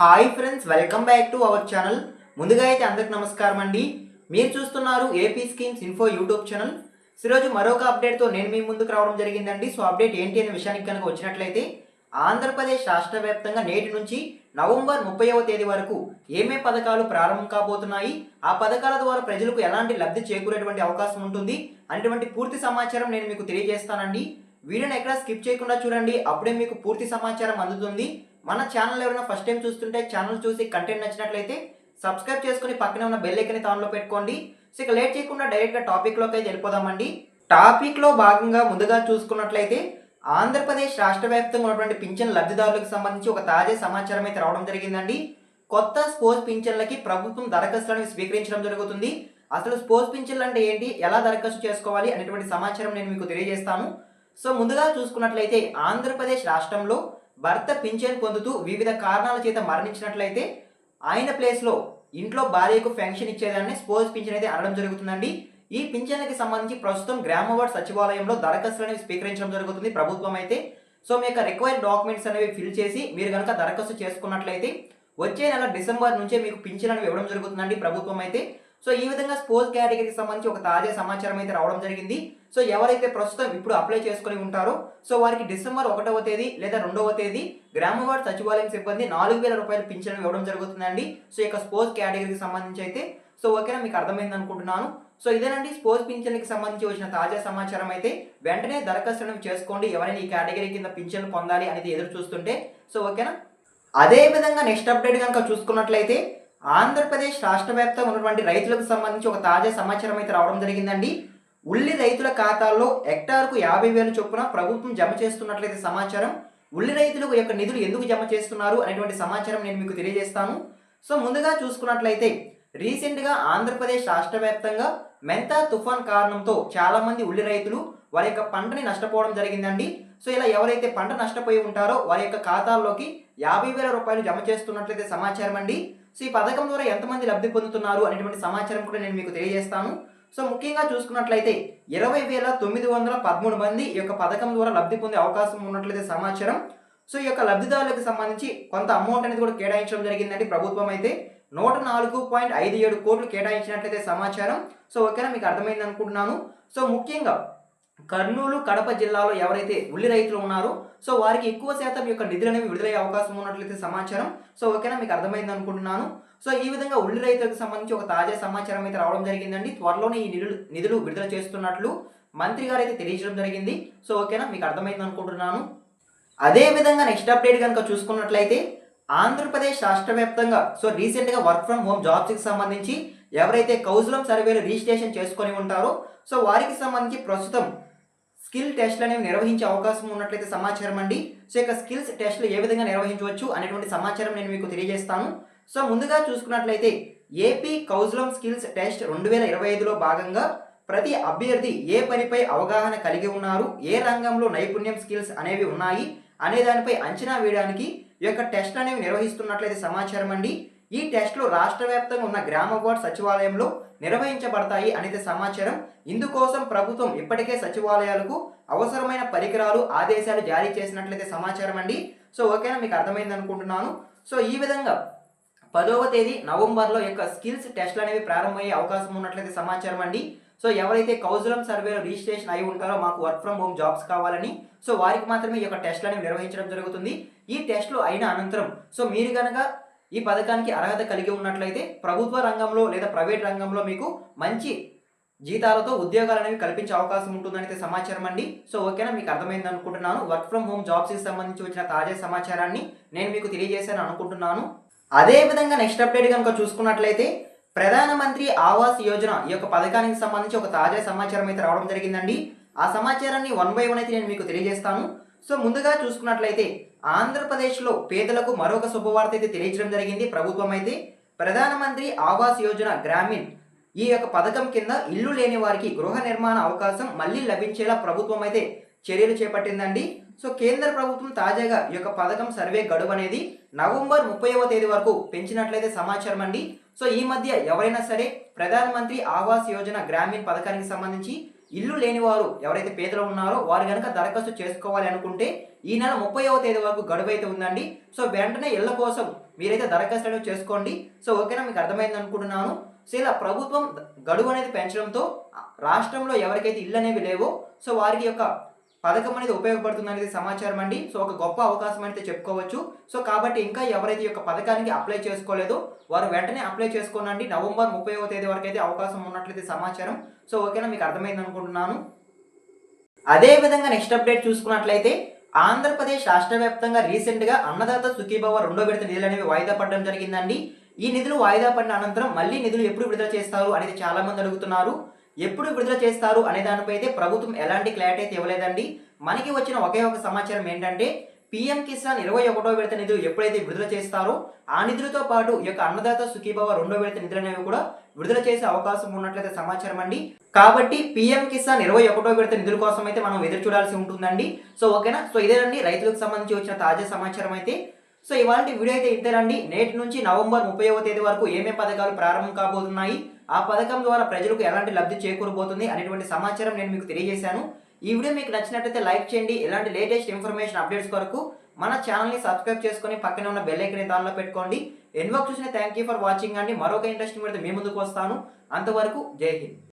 Hi friends welcome back to our channel. ముందుగా అయితే అందరికి నమస్కారం అండి. మీరు చూస్తున్నారు AP schemes info YouTube channel. ఈరోజు మరొక అప్డేట్తో నేను మీ ముందుకు రావడం జరిగిందండి. సో అప్డేట్ ఏంటి అనే విషయానికి కనుక వచ్చినట్లయితే ఆంధ్రప్రదేశ్ రాష్ట్ర వ్యాప్తంగా నేటి నుంచి నవంబర్ ముప్పైవ తేదీ వరకు ఏమే పథకాలు ప్రారంభం కాబోతున్నాయి ఆ పథకాల ద్వారా ప్రజలకు ఎలాంటి లబ్ధి చేకూరేటువంటి అవకాశం ఉంటుంది అనేటువంటి పూర్తి సమాచారం నేను మీకు తెలియజేస్తానండి. వీడియోని ఎక్కడ స్కిప్ చేయకుండా చూడండి. అప్పుడే మీకు పూర్తి సమాచారం అందుతుంది. మన ఛానల్ ఎవరైనా ఫస్ట్ టైం చూస్తుంటే ఛానల్ చూసి కంటెంట్ నచ్చినట్లయితే సబ్స్క్రైబ్ చేసుకుని పక్కనే ఉన్న బెల్ ఐకన్ ఆన్లో పెట్టుకోండి. సో ఇక లేట్ చేయకుండా డైరెక్ట్గా టాపిక్లోకి అయితే వెళ్ళిపోదామండి. టాపిక్లో భాగంగా ముందుగా చూసుకున్నట్లయితే ఆంధ్రప్రదేశ్ రాష్ట్ర వ్యాప్తంగా ఉన్నటువంటి పింఛన్ లబ్ధిదారులకు సంబంధించి ఒక తాజా సమాచారం అయితే రావడం జరిగిందండి. కొత్త స్పోర్ట్స్ పింఛన్లకి ప్రభుత్వం దరఖాస్తులను స్వీకరించడం జరుగుతుంది. అసలు స్పోర్ట్స్ పింఛన్లు అంటే ఏంటి? ఎలా దరఖాస్తు చేసుకోవాలి? అనేటువంటి సమాచారం నేను మీకు తెలియజేస్తాను. సో ముందుగా చూసుకున్నట్లయితే ఆంధ్రప్రదేశ్ రాష్ట్రంలో భర్త పింఛన్ పొందుతూ వివిధ కారణాల చేత మరణించినట్లయితే ఆయన ప్లేస్లో ఇంట్లో భార్యకు పెన్షన్ ఇచ్చేదాన్ని స్పోర్ట్స్ పింఛన్ అయితే అనడం జరుగుతుందండి. ఈ పింఛన్లకి సంబంధించి ప్రస్తుతం గ్రామ వార్డ్ సచివాలయంలో దరఖాస్తులు అనేవి స్వీకరించడం జరుగుతుంది ప్రభుత్వం అయితే. సో మీ యొక్క రిక్వైర్డ్ డాక్యుమెంట్స్ అనేవి ఫిల్ చేసి మీరు కనుక దరఖాస్తు చేసుకున్నట్లయితే వచ్చే నెల డిసెంబర్ నుంచే మీకు పింఛన్ అనేవి ఇవ్వడం జరుగుతుందండి ప్రభుత్వం అయితే. సో ఈ విధంగా స్పోర్ట్స్ కేటగిరీకి సంబంధించి ఒక తాజా సమాచారం అయితే రావడం జరిగింది. సో ఎవరైతే ప్రస్తుతం ఇప్పుడు అప్లై చేసుకుని ఉంటారో సో వారికి డిసెంబర్ ఒకటవ తేదీ లేదా రెండవ తేదీ గ్రామ సచివాలయం సిబ్బంది నాలుగు వేల రూపాయలు పింఛన్ ఇవ్వడం జరుగుతుందండి. సో ఈ స్పోర్ట్స్ కేటగిరీకి సంబంధించి అయితే సో ఓకేనా మీకు అర్థమైంది అనుకుంటున్నాను. సో ఇదేనండి స్పోర్ట్స్ పింఛన్కి సంబంధించి వచ్చిన తాజా సమాచారం అయితే. వెంటనే దరఖాస్తులను చేసుకోండి. ఎవరైనా ఈ కేటగిరీ కింద పింఛన్ పొందాలి అనేది ఎదురు చూస్తుంటే సో ఓకేనా. అదే విధంగా నెక్స్ట్ అప్డేట్ కనుక చూసుకున్నట్లయితే ఆంధ్రప్రదేశ్ రాష్ట్ర వ్యాప్తంగా ఉన్నటువంటి రైతులకు సంబంధించి ఒక తాజా సమాచారం అయితే రావడం జరిగిందండి. ఉల్లి రైతుల ఖాతాల్లో హెక్టార్కు యాభై వేలు చొప్పున ప్రభుత్వం జమ చేస్తున్నట్లయితే సమాచారం. ఉల్లి రైతులకు యొక్క నిధులు ఎందుకు జమ చేస్తున్నారు అనేటువంటి సమాచారం నేను మీకు తెలియజేస్తాను. సో ముందుగా చూసుకున్నట్లయితే రీసెంట్గా ఆంధ్రప్రదేశ్ రాష్ట్ర వ్యాప్తంగా మెంతా తుఫాన్ కారణంతో చాలామంది ఉల్లి రైతులు వారి యొక్క పంటని నష్టపోవడం జరిగిందండి. సో ఇలా ఎవరైతే పంట నష్టపోయి ఉంటారో వారి యొక్క ఖాతాల్లోకి యాభై వేల రూపాయలు జమ చేస్తున్నట్లయితే సమాచారం అండి సో ఈ పథకం ద్వారా ఎంతమంది లబ్ధి పొందుతున్నారు అనేటువంటి సమాచారం కూడా నేను మీకు తెలియజేస్తాను. సో ముఖ్యంగా చూసుకున్నట్లయితే ఇరవై వేల తొమ్మిది వందల పదమూడు మంది ఈ యొక్క పథకం ద్వారా లబ్ధి పొందే అవకాశం ఉన్నట్లయితే సమాచారం. సో ఈ యొక్క లబ్ధిదారులకు సంబంధించి కొంత అమౌంట్ అనేది కూడా కేటాయించడం జరిగిందండి ప్రభుత్వం అయితే. నూట నాలుగు పాయింట్ ఐదు ఏడు కోట్లు కేటాయించినట్లయితే సమాచారం. సో ఓకేనా మీకు అర్థమైంది అనుకుంటున్నాను సో ముఖ్యంగా కర్నూలు కడప జిల్లాలో ఎవరైతే ఉల్లి రైతులు ఉన్నారో సో వారికి ఎక్కువ శాతం యొక్క నిధులు అనేవి విడుదలయ్యే అవకాశం ఉన్నట్లయితే సమాచారం. సో ఓకేనా మీకు అర్థమైంది అనుకుంటున్నాను. సో ఈ విధంగా ఉల్లి రైతులకు సంబంధించి ఒక తాజా సమాచారం అయితే రావడం జరిగిందండి. త్వరలోనే ఈ నిధులు నిధులు విడుదల చేస్తున్నట్లు మంత్రి గారు అయితే తెలియజేయడం జరిగింది. సో ఓకేనా మీకు అర్థమైంది అనుకుంటున్నాను. అదే విధంగా నెక్స్ట్ అప్డేట్ కనుక చూసుకున్నట్లయితే ఆంధ్రప్రదేశ్ రాష్ట్ర వ్యాప్తంగా సో రీసెంట్గా వర్క్ ఫ్రమ్ హోమ్ జాబ్స్కి సంబంధించి ఎవరైతే కౌన్సిలం సర్వేలు రిజిస్ట్రేషన్ చేసుకొని ఉంటారో సో వారికి సంబంధించి ప్రస్తుతం స్కిల్ టెస్ట్లు అనేవి నిర్వహించే అవకాశం ఉన్నట్లయితే సమాచారం అండి. సో ఇక స్కిల్స్ టెస్ట్లు ఏ విధంగా నిర్వహించవచ్చు అనేటువంటి సమాచారం నేను మీకు తెలియజేస్తాను. సో ముందుగా చూసుకున్నట్లయితే ఏపీ కౌన్సిలం స్కిల్స్ టెస్ట్ రెండు వేల ఇరవై ఐదులో భాగంగా ప్రతి అభ్యర్థి ఏ పనిపై అవగాహన కలిగి ఉన్నారు ఏ రంగంలో నైపుణ్యం స్కిల్స్ అనేవి ఉన్నాయి అనే దానిపై అంచనా వేయడానికి ఈ యొక్క టెస్ట్ అనేవి నిర్వహిస్తున్నట్లయితే సమాచారం అండి. ఈ టెస్టులు రాష్ట్ర వ్యాప్తంగా ఉన్న గ్రామ వార్డ్ సచివాలయంలో నిర్వహించబడతాయి అనేది సమాచారం. ఇందుకోసం ప్రభుత్వం ఇప్పటికే సచివాలయాలకు అవసరమైన పరికరాలు ఆదేశాలు జారీ చేసినట్లయితే సమాచారం అండి. సో ఓకేనా? మీకు అర్థమైంది అనుకుంటున్నాను. సో ఈ విధంగా పదవ తేదీ నవంబర్లో యొక్క స్కిల్స్ టెస్ట్లు అనేవి ప్రారంభమయ్యే అవకాశం ఉన్నట్లయితే సమాచారం అండి. సో ఎవరైతే కౌజులం సర్వేలో రిజిస్ట్రేషన్ అయి ఉంటారో మాకు వర్క్ ఫ్రమ్ హోమ్ జాబ్స్ కావాలని సో వారికి మాత్రమే ఈ యొక్క టెస్ట్లు అనేవి నిర్వహించడం జరుగుతుంది. ఈ టెస్ట్లు అయిన అనంతరం సో మీరు కనుక ఈ పథకానికి అర్హత కలిగి ఉన్నట్లయితే ప్రభుత్వ రంగంలో లేదా ప్రైవేట్ రంగంలో మీకు మంచి జీతాలతో ఉద్యోగాలు అనేవి కల్పించే అవకాశం ఉంటుందని అయితే సమాచారం అండి. సో ఓకేనా? మీకు అర్థమైంది అనుకుంటున్నాను. వర్క్ ఫ్రమ్ హోమ్ జాబ్స్కి సంబంధించి వచ్చిన తాజా సమాచారాన్ని నేను మీకు తెలియజేశాను అనుకుంటున్నాను. అదే విధంగా నెక్స్ట్ అప్డేట్ కనుక చూసుకున్నట్లయితే ప్రధానమంత్రి ఆవాస్ యోజన ఈ యొక్క పథకానికి సంబంధించి ఒక తాజా సమాచారం అయితే రావడం జరిగిందండి. ఆ సమాచారాన్ని వన్ బై వన్ అయితే నేను మీకు తెలియజేస్తాను. సో ముందుగా చూసుకున్నట్లయితే ఆంధ్రప్రదేశ్లో పేదలకు మరొక శుభవార్త అయితే తెలియజేయడం జరిగింది. ప్రభుత్వం అయితే ప్రధానమంత్రి ఆవాస్ యోజన గ్రామీణ్ ఈ యొక్క పథకం కింద ఇల్లు లేని వారికి గృహ నిర్మాణ అవకాశం మళ్ళీ లభించేలా ప్రభుత్వం అయితే చర్యలు చేపట్టిందండి. సో కేంద్ర ప్రభుత్వం తాజాగా ఈ యొక్క పథకం సర్వే గడువు అనేది నవంబర్ ముప్పైవ తేదీ వరకు పెంచినట్లయితే సమాచారం అండి. సో ఈ మధ్య ఎవరైనా సరే ప్రధానమంత్రి ఆవాస్ యోజన గ్రామీణ పథకానికి సంబంధించి ఇల్లు లేనివారు ఎవరైతే పేదలు ఉన్నారో వారు కనుక దరఖాస్తు చేసుకోవాలి అనుకుంటే ఈ నెల ముప్పైవ తేదీ వరకు గడువు అయితే ఉందండి. సో వెంటనే ఇళ్ళ కోసం మీరైతే దరఖాస్తు అనేవి చేసుకోండి. సో ఓకేనా? మీకు అర్థమైంది అనుకుంటున్నాను. సో ఇలా ప్రభుత్వం గడువు అనేది పెంచడంతో రాష్ట్రంలో ఎవరికైతే ఇల్లు అనేవి లేవో సో వారికి యొక్క పథకం అనేది ఉపయోగపడుతుంది అనేది సమాచారం అండి. సో ఒక గొప్ప అవకాశం అయితే చెప్పుకోవచ్చు. సో కాబట్టి ఇంకా ఎవరైతే యొక్క పథకానికి అప్లై చేసుకోలేదో వారు వెంటనే అప్లై చేసుకోనండి. నవంబర్ ముప్పైవ తేదీ వరకు అయితే అవకాశం ఉన్నట్లయితే సమాచారం. సో ఓకేనా మీకు అర్థమైంది అనుకుంటున్నాను. అదేవిధంగా నెక్స్ట్ అప్డేట్ చూసుకున్నట్లయితే ఆంధ్రప్రదేశ్ రాష్ట్ర వ్యాప్తంగా రీసెంట్గా అన్నదాత సుఖీభవ రెండో విడత నిధులు అనేవి వాయిదా పడడం జరిగిందండి. ఈ నిధులు వాయిదా పడిన అనంతరం మళ్ళీ నిధులు ఎప్పుడు విడుదల చేస్తారు అనేది చాలా మంది అడుగుతున్నారు. ఎప్పుడు విడుదల చేస్తారు అనే దానిపై అయితే ప్రభుత్వం ఎలాంటి క్లారిటీ అయితే ఇవ్వలేదండి. మనకి వచ్చిన ఒకే ఒక సమాచారం ఏంటంటే పీఎం కిసాన్ ఇరవై ఒకటో విడత నిధులు ఎప్పుడైతే విడుదల చేస్తారో ఆ నిధులతో పాటు ఈ యొక్క అన్నదాత సుఖీభావ రెండో విడత నిధులు అనేవి కూడా విడుదల చేసే అవకాశం ఉన్నట్లయితే సమాచారం అండి. కాబట్టి పీఎం కిసాన్ ఇరవై ఒకటో విడత నిధుల కోసం అయితే మనం ఎదురు చూడాల్సి ఉంటుందండి. సో ఓకేనా? సో ఇదేనండి రైతులకు సంబంధించి వచ్చిన తాజా సమాచారం అయితే. సో ఇవాళ వీడియో అయితే ఇంతేనండి నేటి నుంచి నవంబర్ ముప్పైవ తేదీ వరకు ఏమేం పథకాలు ప్రారంభం కాబోతున్నాయి ఆ పథకం ద్వారా ప్రజలకు ఎలాంటి లబ్ధి చేకూరబోతుంది అనేటువంటి సమాచారం నేను మీకు తెలియజేశాను. ఈ వీడియో మీకు నచ్చినట్లయితే లైక్ చేయండి. ఇలాంటి లేటెస్ట్ ఇన్ఫర్మేషన్ అప్డేట్స్ కొరకు మన ఛానల్ని సబ్స్క్రైబ్ చేసుకొని పక్కనే ఉన్న బెల్ ఐకన్ దానిలో పెట్టుకోండి. ఎన్వక్ చూసిన థ్యాంక్ యూ ఫర్ వాచింగ్ అండి. మరొక ఇంట్రెస్టింగ్ పెడితే మీ ముందుకు వస్తాను. అంతవరకు జై హింద్.